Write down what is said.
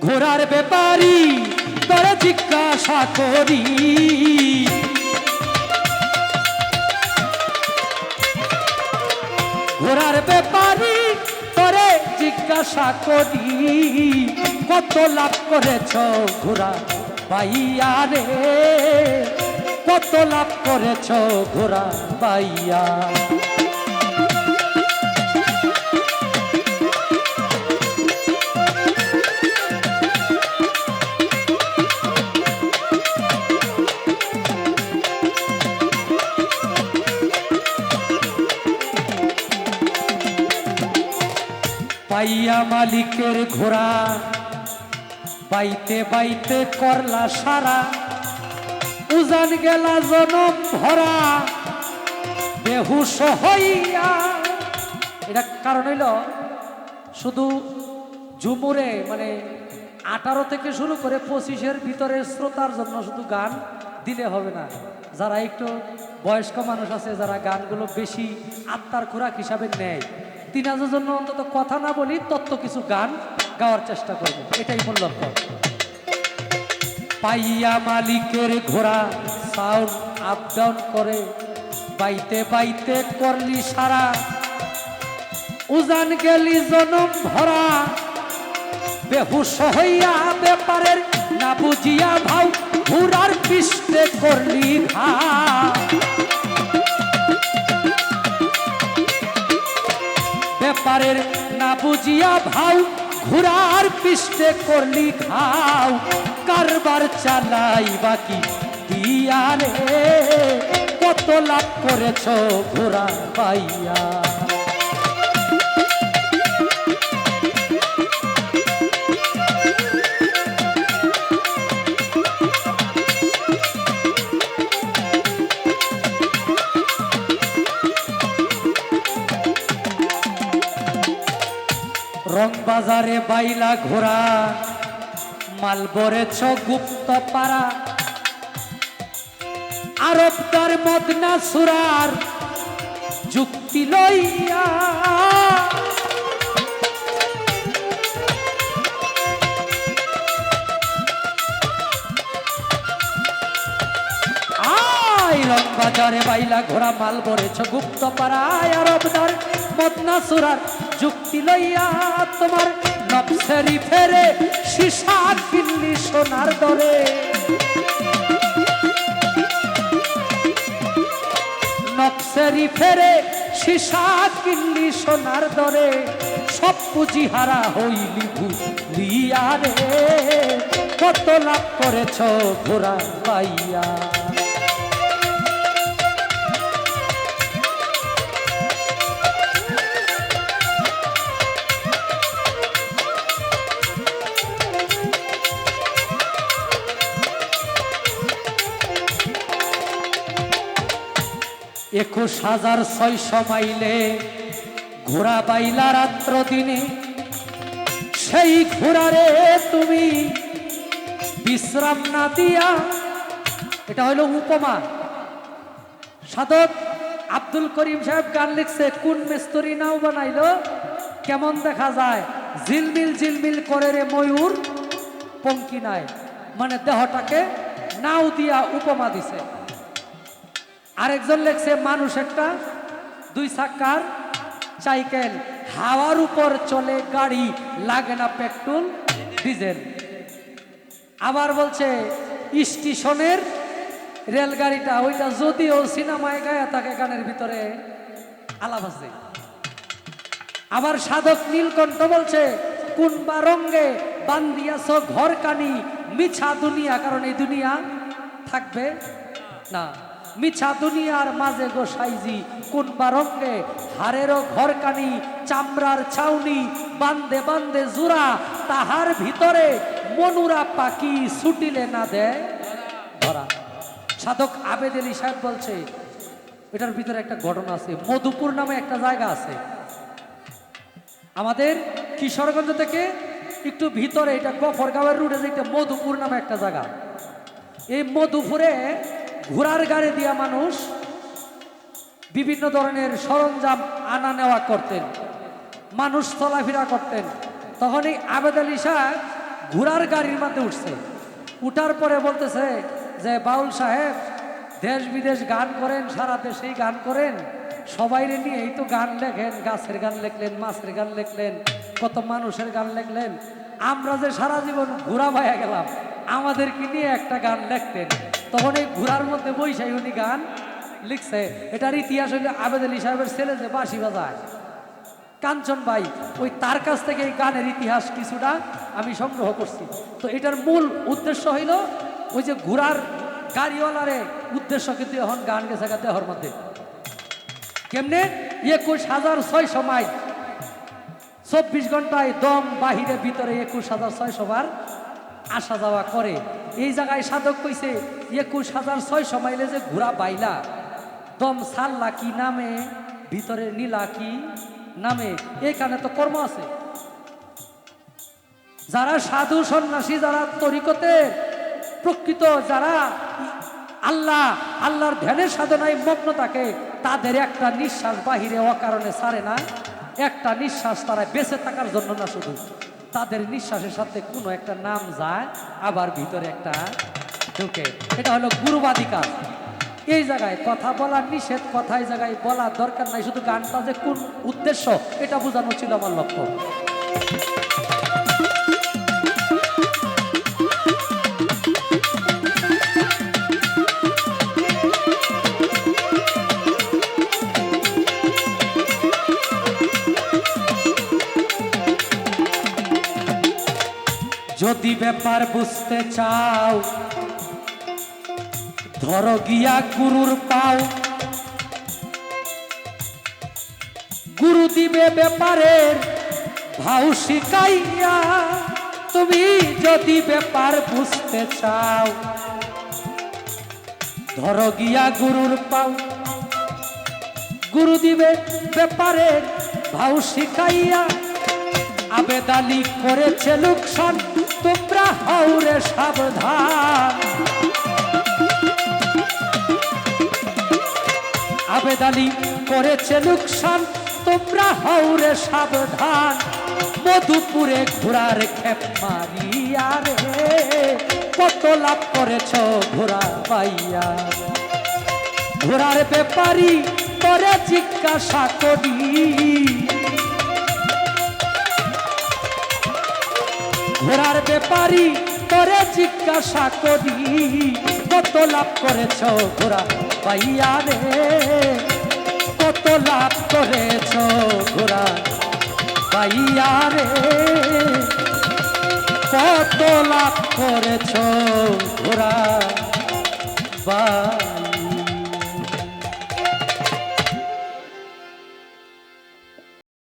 ঘোড়ার ব্যাপারি, তোরে জিজ্ঞাসা করি। ঘোড়ার ব্যাপারি, তোরে জিজ্ঞাসা করি। কত লাভ করেছ ঘোড়া পাইয়া রে? কত লাভ করেছ ঘোড়া পাইয়া? মালিকের ঘোড়া। বাইতে বাইতে করলা সারা। উজান গেলা জনম ভরা। বেহুশ হইয়া। এটা কারণ হইল, শুধু ঝুমুরে মানে আঠারো থেকে শুরু করে পঁচিশের ভিতরে শ্রোতার জন্য শুধু গান দিলে হবে না। যারা একটু বয়স্ক মানুষ আছে, যারা গানগুলো বেশি আত্মার খোরাক হিসাবে নেয় তিনাজের জন্য অন্তত কথা না বলি, তত্ত্ব কিছু গান গাওয়ার চেষ্টা করব। এটাই মূল লক্ষ্য। পাইয়া মালিকের ঘোড়া সাউন্ড আপ ডাউন করে, বাইতে বাইতে করলি সারা। উজান গেলি জনম ভরা। বেহুশ হইয়া ব্যাপারের না বুঝিয়া ভাও ঘুরার পিষ্টে করলি ঘা ব্যাপারের না বুঝিয়া ভাও ঘুরার পিষ্টে করলি খাও কারবার চালাই বাকি দিয়া রে কত লাভ করেছ ঘোরা পাইয়া। বাজারে বাইলা ঘোড়া, মাল বরেছ গুপ্ত পাড়া আরবদার মদনা সুরার যুক্তি লইয়া। বাজারে বাইলা ঘোড়া, মাল বরেছ গুপ্ত পাড়ায় আরবদার মদনা সুরার যুক্তি লইয়া তোমার নবসেরি ফেরে সীসা কিনলি সোনার দরে। নকশারি ফেরে সীসা কিনলি সোনার দরে, সব পুঁজি হারা হইলি ভুলিয়া রে। কত লাভ করেছ ঘোড়া পাইয়া। একুশ হাজার ছয়শো মাইলে ঘোড়া বাইলা রাত্র দিনে। সেই ঘোড়ারে তুমি বিশ্রাম না দিয়া, এটা হলো উপমা। সাধক আব্দুল করিম সাহেব গান লিখছে, কোন মেস্তরি নাও বানাইলো, কেমন দেখা যায়? ঝিলমিল ঝিলমিল করে রে ময়ূর, পঙ্কি নাই। মানে দেহটাকে নাও দিয়া উপমা দিছে। আরেকজন লেখছে, মানুষ একটা দুই চাক্কার সাইকেল হাওয়ার উপর চলে গাড়ি, লাগে না পেট্রোল, ডিজেল। আবার বলছে, স্টেশনের রেলগাড়িটা, ওইটা যদিও সিনেমায় গায়ে থাকে গানের ভিতরে আলাপ আছে আবার সাধক নীলকণ্ঠ বলছে কোন বা রঙ্গে বান্দিয়াছ ঘর কানি মিছা দুনিয়া, কারণ এই দুনিয়া থাকবে না। মিছা দুনিয়ার মাঝে গোসাইজি কোন বা রঙ্গে হারেরও ঘর কানি চামড়ার ছাউনি, বান্দে বান্দে জুরা, তাহার ভিতরে মনুরা পাখি ছুটিলে না দেয়? ধরা। সাধক আবেদ আলী সাহেব বলছে, এটার ভিতরে একটা ঘটনা আছে, মধুপুর নামে একটা জায়গা আছে। আমাদের কিশোরগঞ্জ থেকে একটু ভিতরে, এটা গফরগাঁওয়ের রুটে যেটা মধুপুর নামে একটা জায়গা। এই মধুপুরে ঘোড়ার গাড়ি দিয়া মানুষ বিভিন্ন ধরনের সরঞ্জাম আনা নেওয়া করতেন, মানুষ চলাফেরা করতেন। তখন এই আবেদ আলী শাহ ঘোড়ার গাড়ির মধ্যে উঠছে। উঠার পরে বলতেছে যে, বাউল সাহেব, দেশ বিদেশ গান করেন, সারা দেশেই গান করেন। সবাইরে নিয়ে এই তো গান লেখেন, গাছের গান লেখলেন, মাছের গান লেখলেন, কত মানুষের গান লেখলেন। আমরা যে সারা জীবন ঘোরা ভাইয়া গেলাম আমাদেরকে নিয়ে একটা গান লেখতেন? তখন এই ঘোড়ার মধ্যে বৈশাখী উনি গান লিখছে। এটার ইতিহাস হইলে আবেদ আলী সাহেবের ছেলে যে বাঁশি বাজায়। কাঞ্চন ভাই, ওই তার কাছ থেকে এই গানের ইতিহাস কিছুটা আমি সংগ্রহ করছি। তো এটার মূল উদ্দেশ্য হইল ওই যে ঘোড়ার গাড়িওয়ালারে উদ্দেশ্য কিন্তু এখন গান গেছে দেহর মধ্যে। কেমনে? একুশ হাজার ছয়শো মাইল। চব্বিশ ঘন্টায় দম বাহিরে, ভিতরে একুশ হাজার ছয়শো বার আসা যাওয়া করে। এই জায়গায় সাধক কইছে, একুশ হাজার ছয়শো মাইলে যে ঘোরা বাইলা দম সাল্লা কি নামে, ভিতরে নীলা কি নামে, এখানে তো কর্ম আছে। যারা সাধু সন্ন্যাসী, যারা তরিকতে প্রকৃত, যারা আল্লাহ, আল্লাহর ধ্যানের সাধনায় মগ্ন থাকে, তাদের একটা নিঃশ্বাস বাহিরে অকারণে ছাড়ে না, একটা নিঃশ্বাস তারা বেঁচে থাকার জন্য না শুধু। তাদের নিঃশ্বাসের সাথে কোনো একটা নাম যায়, আবার ভিতরে একটা ঢুকে। এটা হলো গুরুবাধিকার এই জায়গায় কথা বলা নিষেধ, কথা এই জায়গায় বলা দরকার নাই, শুধু গানটা যে কোন উদ্দেশ্য, এটা বোঝানো ছিল আমার লক্ষ্য। যদি ব্যাপার বুঝতে চাও, ধরো গিয়া গুরুর পাও। গুরু দিবে ব্যাপারের ভাও শিখাইয়া তুমি যদি ব্যাপার বুঝতে চাও, ধরো গিয়া গুরুর পাও। গুরু দিবে ব্যাপারের ভাও শিখাইয়া আবেদালি করেছে লোকসান, তোমরা হাউরে সাবধান। আবেদালি করেছে লোকসান, তোমরা হাউরে সাবধান। মধুপুরে ঘোড়ার খেপ মারিয়া রে, কত লাভ করেছ ঘোড়া পাইয়া। ঘোড়ার ব্যাপারী করে জিজ্ঞাসা করি। ঘোড়ার ব্যাপারী করে জিজ্ঞাসা করি, কত লাভ করেছ ঘোড়া পাইয়া রে? কত লাভ করেছ ঘোড়া পাইয়া রে? কত লাভ করেছ ঘোড়া বা